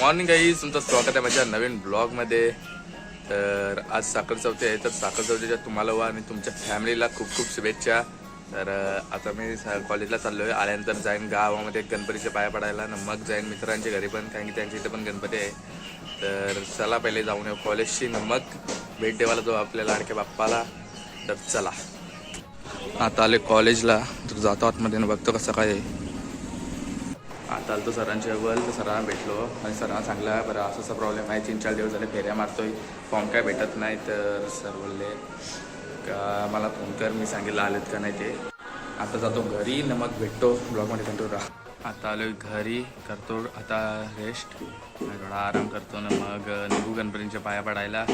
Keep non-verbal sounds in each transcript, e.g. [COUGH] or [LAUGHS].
Morning I तुमचं स्वागत आहे माझ्या नवीन ब्लॉगमध्ये. तर आज साखर चौथी आहे तर साखर चौथीच्या तुम्हाला व आणि तुमच्या फॅमिलीला खूप खूप शुभेच्छा. तर आता मी सा- कॉलेजला चाललो आहे आल्यानंतर जाईन गावामध्ये गणपतीच्या पाया पडायला आणि मग जाईन मित्रांच्या घरी पण कारण की त्यांच्या इथे पण गणपती आहे. तर चला पहिले जाऊन येऊ कॉलेजशी मग भेट देवाला जाऊ आपल्या लाडक्या बाप्पाला. तर चला. आता आले कॉलेजला तर जातो आतमध्ये बघतो कसं काय आहे. आता आलो सरांच्या वर तर सरांना भेटलो. आणि सरांना सांगला बरं असं असा प्रॉब्लेम आहे. तीन चार दिवस झाले फेऱ्या मारतोय. फॉर्म काय भेटत नाही. तर सर बोलले का मला फोन कर. मी सांगितलं आलेत का नाही ते. आता जातो घरी. न मग भेटतो. ब्लॉगमध्ये कंट्रोल राहा. आता आलो घरी. करतो आता रेस्ट थोडा आराम करतो. ना मग निघू गणपतींच्या पाया पडायला.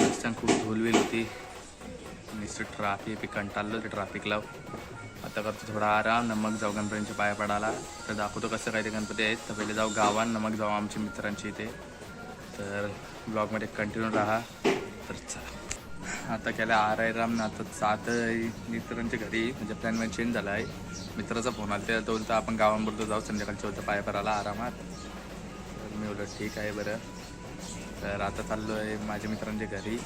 रस्त्यानं खूप धूलविल होती. नुसतं ट्राफिक कंटाळलो ते ट्राफिकला आता करतो थोडा आराम नमक जाऊ गणपतींच्या पाया पडायला. तर दाखवतो कसं काय ते गणपती आहेत. तर पहिले जाऊ गावात नमक जाऊ आमच्या मित्रांची इथे. तर ब्लॉगमध्ये कंटिन्यू राहा. तर चला. आता केलं आर आय राम ना आता सात मित्रांच्या घरी म्हणजे प्लॅन म्हणजे चेंज झाला आहे. मित्राचा फोन आला त्या तो बोलतो आपण गावांबरोबर जाऊ संध्याकाळच्या होतं पाया पडायला आरामात. तर मी बोलतो ठीक आहे बरं. तर आता चाललो आहे माझ्या मित्रांच्या घरी.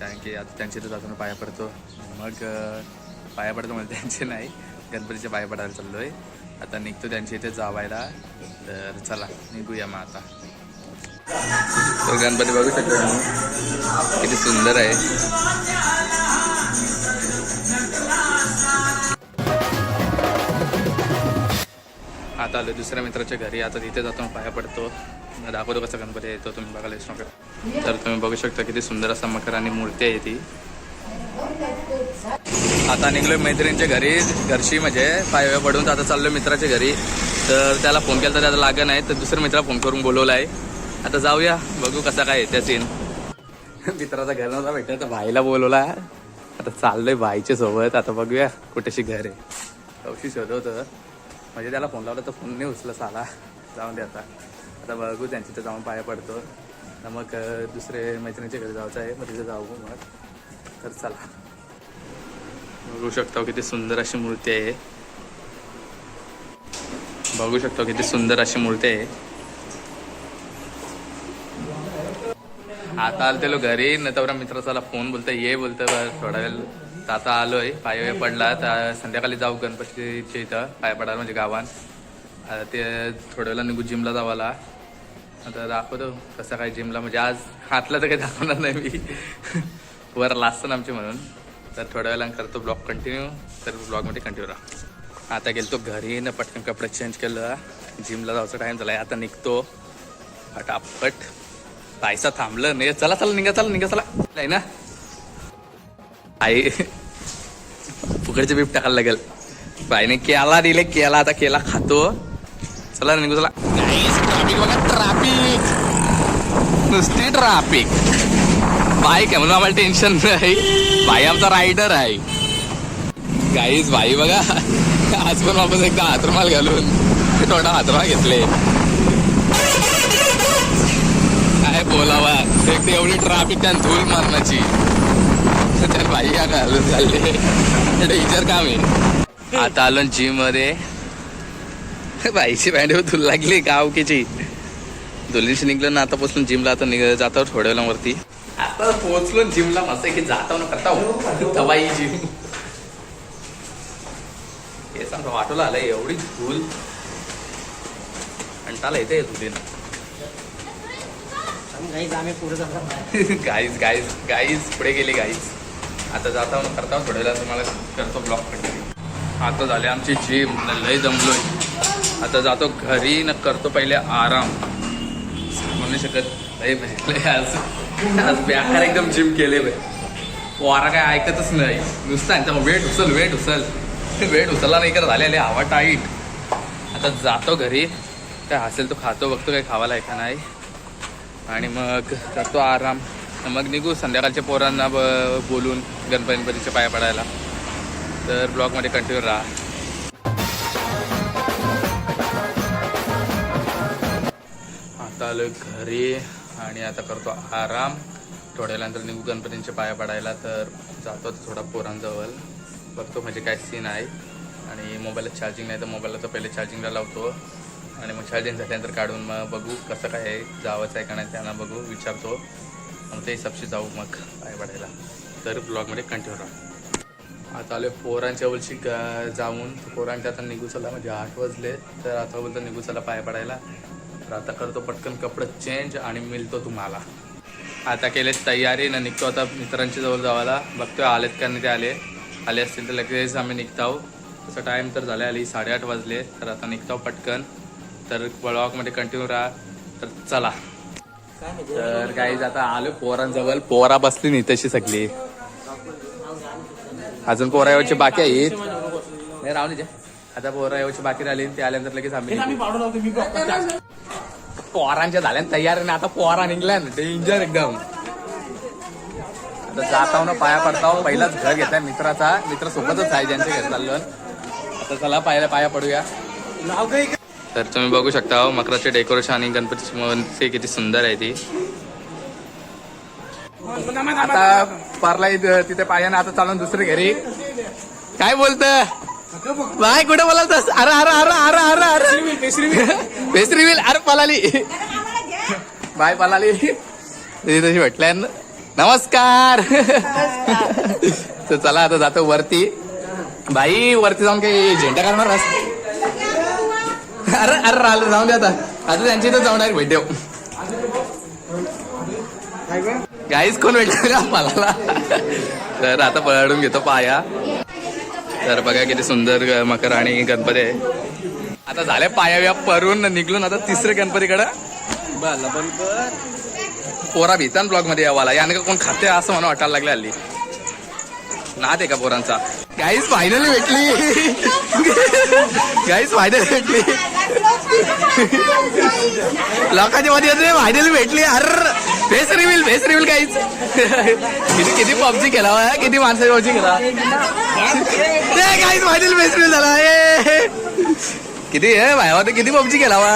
कारण की आता त्यांच्या इथं जाताना पाया पडतो. मग पाया पडतो म्हणजे त्यांचे नाही. गणपतीच्या पाया पडायला चाललो आहे आता निघतो त्यांच्या इथे जावायला. तर चला निघूया मग आता. तर गणपती बघू शकतो तुम्ही. किती सुंदर आहे. आता आलो दुसऱ्या मित्राच्या घरी. आता तिथे जातो मग पाया पडतो. दाखवतो कसा गणपती येतो तुम्ही बघायला यश नका तर तुम्ही बघू शकता किती सुंदर असा मकर आणि मूर्ती आहे ती. आता निघलो मैत्रिणीच्या घरी घरशी म्हणजे पायव्या पडून तर आता चाललो मित्राच्या घरी. तर त्याला फोन केला तर त्याला लागत नाही तर दुसऱ्या मित्राला फोन करून बोलवला आहे. आता जाऊया बघू कसा काय त्या सीन मित्राचा घर नव्हता भेटला तर भाईला बोलवला. आता चाललोय भाईच्या सोबत आता बघूया कुठेशी घर आहे. कवशी शोधवतं. म्हणजे त्याला फोन लावला तर फोन नाही उचला साला. जाऊन दे आता. आता बघू त्यांच्या तर जाऊन पाया पडतो. तर मग दुसरे मैत्रिणीच्या घरी जायचं आहे मग तिथे जाऊ मग. तर चला. बघू शकता किती सुंदर अशी मूर्ती आहे. बघू शकतो किती सुंदर अशी मूर्ती आहे. आता आलो त्याला घरी न तर मित्राचा फोन बोलतो ये बोलतो थोडा वेळ. तर आता आलोय पाय वेळ पडला तर संध्याकाळी जाऊ गणपतीच्या इथं पाय पडायला म्हणजे गावात. आता ते थोड्या वेळा निघू जिमला जावाला. आता दाखवतो कसं काय जिमला म्हणजे आज हातला तर काही दाखवणार नाही मी. [LAUGHS] वर लास्ट आमचे म्हणून. तर थोड्या वेळा करतो ब्लॉग कंटिन्यू तर ब्लॉगमध्ये कंटिन्यू राहा. आता गेलतो घरी न पटकन कपडे चेंज केलं. जिमला जायचं टाईम झाला आता निघतो. फटाफट. पायसा थांबलं. नाही चला चला निघा चला निघा चला. नाही ना? आई. फुकडचे बीप टाकायला लागेल. बाईने केला दिले केला आता केला खातो. चला निघू चला. ट्रॅफिक बघा ट्राफिक नुसती ट्रॅफिक बाईक आहे म्हणून आम्हाला टेन्शन नाही. भाई आमचा रायडर आहे. काहीच भाई बघा. आज पण वापस एकदा हातरुमाल घालून थोडा हातरुमाल घेतले. काय बोलावा? एक एवढी ट्राफिक त्यान धूल मारण्याची. तर भाई का घालून चालले. टीचर काम आहे. आता आलो जिममध्ये. बाईची बँड धुल लागली गावकीची. धुलीशी निघलं ना आतापासून जिमला आता निघ जातो थोड्या वेळावरती. आता पोहोचलो जिमला मस्त की जाता ना करता तवाई जिम हे सांगतो वाटोला आलंय एवढी धूल. कंटाला येते धुलीनं. गाईज गाईज गाईज पुढे गेले गाईज आता जाता न करता थोड्या वेळा तुम्हाला करतो ब्लॉक कंटिन्यू आता झाले आमची जिम लय जमलोय. आता जातो घरी न करतो पहिले आराम. म्हणू शकत लय लय आज. आज बेकार एकदम जिम केले बाई. वारा काय ऐकतच नाही. नुसतं यांचा वेट उचल वेट उचल वेट उचलला नाही कर झालेले हवा टाईट आता जातो घरी. काय असेल तो खातो बघतो काय खावायला आहे का नाही. आणि मग करतो आराम. मग निघू संध्याकाळच्या पोरांना ब- बोलून गणपती गणपतीच्या पाया पडायला. तर ब्लॉगमध्ये कंटिन्यू राहा. आता आलो घरी. आणि आता करतो आराम. थोड्या वेळानंतर निघू गणपतींच्या पाया पडायला तर जातो थोडा पोरांजवळ. बघतो म्हणजे काय सीन आहे. आणि मोबाईलला चार्जिंग नाही तर मोबाईलला तर पहिले चार्जिंगला लावतो. आणि मग चार्जिंग झाल्यानंतर काढून मग बघू कसं काय आहे जावंच आहे का नाही त्यांना बघू विचारतो. मग ते हिसाबशी जाऊ मग पाय पडायला. तर ब्लॉगमध्ये कंटिन्यू राहा. आता आले पोरांच्या वलशी जाऊन. पोरांच्या आता निघू चला म्हणजे आठ वाजले. तर आता बोलतो निघू चला पाय पडायला. तर आता करतो पटकन कपडे चेंज आणि मिळतो तुम्हाला. आता केले तयारी ना निघतो आता मित्रांच्या जवळ जावाला बघतोय आलेत का नाही ते आले. आले असतील तर लगेच आम्ही निघतो तसं टाईम तर झाला आली साडेआठ वाजले. तर आता निघतो पटकन. तर ब्लॉगमध्ये कंटिन्यू राहा. तर चला. तर काही आता आलो पोरांजवळ. पोरा बसली नाही तशी सगळी. अजून पोरा यायची बाकी आहेत. नाही राहून आता पोरा यायची बाकी राहिली ते आल्यानंतर लगेच आम्ही पोहरांच्या झाल्या तयार आणि आता पोहरा निघल्या ना डेंजर एकदम. आता जाताव ना पाया पडताव. पहिलाच घर घेतलाय मित्राचा. मित्र सोबतच आहे ज्यांचे घर चाललो आता चला पायाला पाया पडूया. तर तुम्ही बघू शकता मकराचे डेकोरेशन आणि गणपतीची मूर्ती किती सुंदर आहे ती. आता पारला इथं- तिथे पायाने आता चालून दुसरे घरी. काय बोलत? बाय कुठे बोलावतस अरे अरे अरे अरे अरे अरे. बेस्ट विल अरे पलाली बाय पलाली तिथे तशी भेटल्या नमस्कार. तर चला आता जातो वरती. बाई वरती जाऊन काही झेंडा करणार अरे अरे राहिलं जाऊन दे आता. आता त्यांची इथं जाऊन भेट देऊ. गाईच कोण भेटलं का मला तर आता पळाडून घेतो पाया. तर बघा किती सुंदर ग- मकर आणि गणपती आहे. आता झाल्या पाया बिया परून निघलून आता तिसरे गणपतीकडं. पोरा भीतान ब्लॉगमध्ये यावाला. याने का कोण खाते असं मला वाटायला लागलं हल्ली. नाद आहे का पोरांचा? गाईस फायनली भेटली. गाईस फायनली भेटली. लोकांच्या मध्ये येते फायनली भेटली. अर फेस रिव्हिल फेस रिव्हिल काहीच किती किती पबजी केला हो, किती माणसाची पबजी केला ते काहीच फायनली फेस रिव्हिल झाला. ए. किती? हे भाई ते किती पबजी केला वा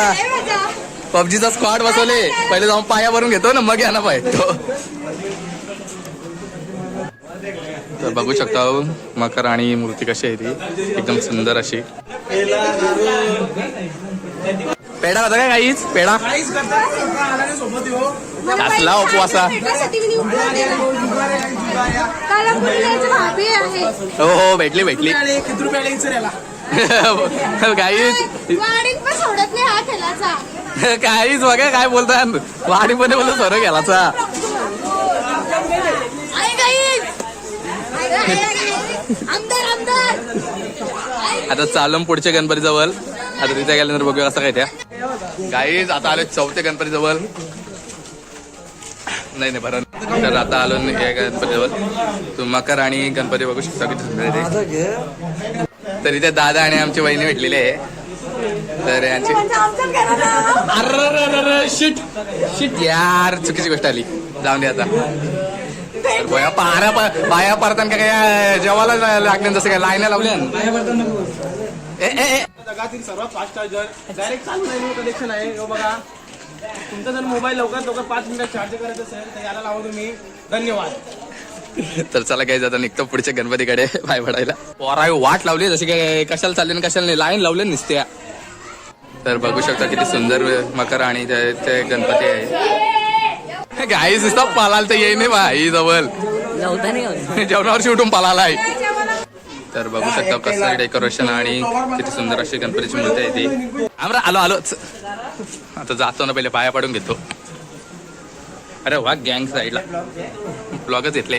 पबजीचा स्क्वॉड बसवले. पहिले जाऊन पाया भरून घेतो ना मग या ना पाय तर बघू शकता हो, मकर आणि मूर्ती कशी आहे ती. एकदम सुंदर अशी. पेढा होता काय काहीच पेढा? कसला उपवासा. भाभी आहे. हो हो भेटली भेटली. काहीच. पण सोडत नाही हा खेळाचा. काहीच बघा काय बोलता वाडी पण बोलतो सर आमदार आता चालून पुढच्या गणपती जवळ आता तिथे गेल्यानंतर बघूया कसं काय त्या. गाईज आता आलो चौथ्या गणपती जवळ नाही नाही. बरं तर आता आलो या गणपती जवळ तू मकर आणि गणपती बघू शकता. तर इथे दादा आणि आमची वहिनी भेटलेली आहे. तर यांची अरे शिट शिट यार चुकीची गोष्ट आली. जाऊन दे आता. बया पारा प- बाया परताना काय काय जेवायला लागले जसं काय लाईन लावल्या ए ए ए. जगातील सर्वात फास्ट चार्जर डायरेक्ट चालू नाही कनेक्शन आहे. हे बघा. तुमचा जर मोबाईल लवकरात लवकर पाच मिनिटात चार्ज करायचं असेल तर याला लावा तुम्ही. धन्यवाद. तर चला काही जाता निघतो पुढच्या गणपतीकडे. पाय पडायला. पोरा वाट लावली जशी काय कशाला चालली कशाला नाही लाईन लावले नुसत्या. तर बघू शकता किती सुंदर मकर आणि ते गणपती आहे. गाई नुसता पालाल तर येई नाही भाई जवळ. जेवणावर शिवटून पालाला आहे तर बघू शकता कसं डेकोरेशन आणि किती सुंदर अशी गणपतीची मूर्ती आहे ती. आमरा आलो आलोच आता जातो ना पहिले पाया पाडून घेतो. अरे वा गँग साईडला ब्लॉगच घेतले.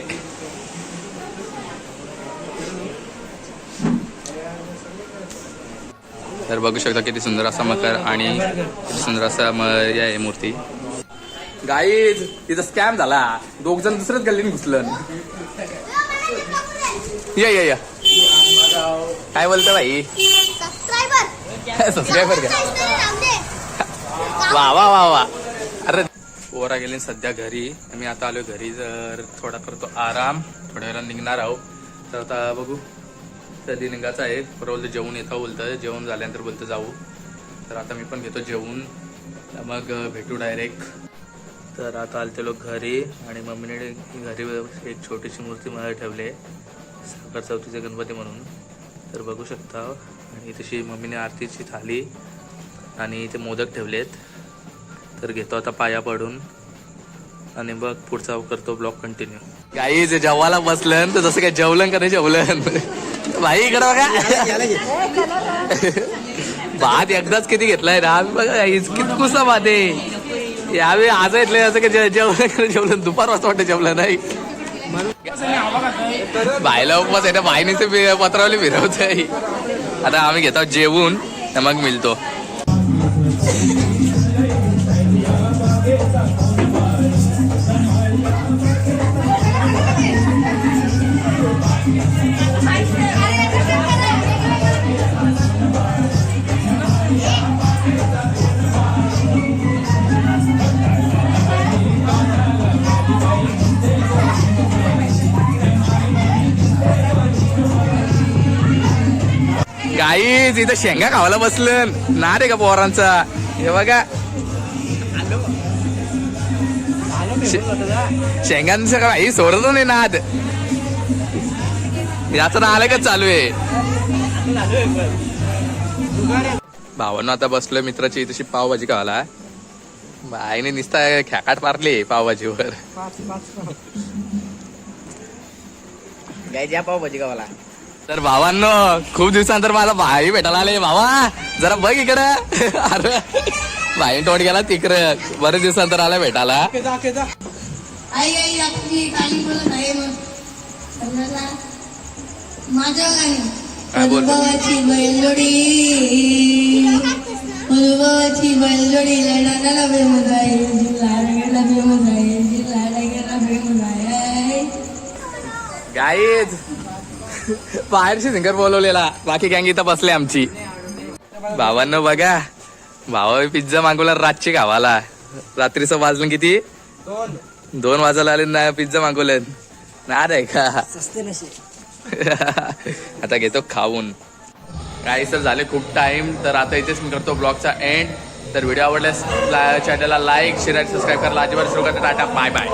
तर बघू शकता किती सुंदर असा मकर आणि किती सुंदर असा आहे मूर्ती. गाईज तिचा स्कॅम झाला. दोघ जण दुसऱ्याच गल्लीने घुसलं या या या. काय बोलतो भाई सबस्क्रायबर का वा वा वा वा. पोरा गेले सध्या घरी. मी आता आलो घरी जर थोडा करतो आराम थोड्या वेळा निघणार आहो तर आता बघू. कधी निघायचं आहे. परवलं जेवण येतो येतं बोलतं जेवण झाल्यानंतर बोलतं जाऊ. तर आता मी पण घेतो जेवून. मग भेटू डायरेक्ट तर आता आलते लोक घरी आणि मम्मीने घरी एक छोटीशी मूर्ती मला ठेवली आहे. साखर चौथीचे गणपती म्हणून. तर बघू शकता. आणि तशी मम्मीने आरतीची थाली आणि ते मोदक ठेवलेत. तर घेतो आता पाया पडून. आणि बघ पुढचा करतो ब्लॉग कंटिन्यू काही जे जेवायला बसलं तर जसं काय जेवलं का नाही जेवलं भाई इकडं बघा. भात एकदाच किती घेतलाय ना बघा गाईज कितकुसा भात आहे. यावेळी आज येतले असं की जेवलं का जेवलं दुपार वाजता वाटतं जेवलं नाही. बायला उपवास आहे ना बाईने ते पत्रावली फिरवत आहे आता आम्ही घेतो जेवून मग मिळतो गाईज इथं शेंगा खावायला बसलं ना रे का पोरांचा? हे बघा. शेंगांचं काही सोडत सोडतो नाही नाद. याचं ना आलं का चालू आहे? भावांना आता बसलोय मित्राची तशी पावभाजी खावाला बाईने निसता ख्याकाट पारली पावभाजीवर. काय ज्या पाव भाजी तर भावांनो खूप दिवसानंतर मला भाई भेटायला आले भावा जरा बघ इकडं. [LAUGHS] अरे भाई तोंड गेला तिकडं. बरेच दिवसानंतर आला भेटायला. आई आई आपली गाणी बोलत आहे मग. समजला माझ्या गाणी काय बोल? अनुभवाची बैलजोडी अनुभवाची बैलजोडी लढायला फेमस आहे. जिल्हा गेला फेमस आहे. जिल्हा गेला फेमस आहे. गाईज बाहेरशी सिंगर बोलवलेला. बाकी गँग इथं बसले आमची. भावांनो बघा. भावा पिझ्झा मागवला रातची गावाला. रात्रीचं वाजलं किती? दोन वाजायला आले ना पिझ्झा मागवले ना रे का? आता घेतो खाऊन. काही सर झाले खूप टाइम तर आता इथेच मी करतो ब्लॉगचा एंड तर व्हिडिओ आवडल्यास चॅनलला लाईक शेअर आणि सबस्क्राईब करायला अजिबात सुरू करता टाटा बाय बाय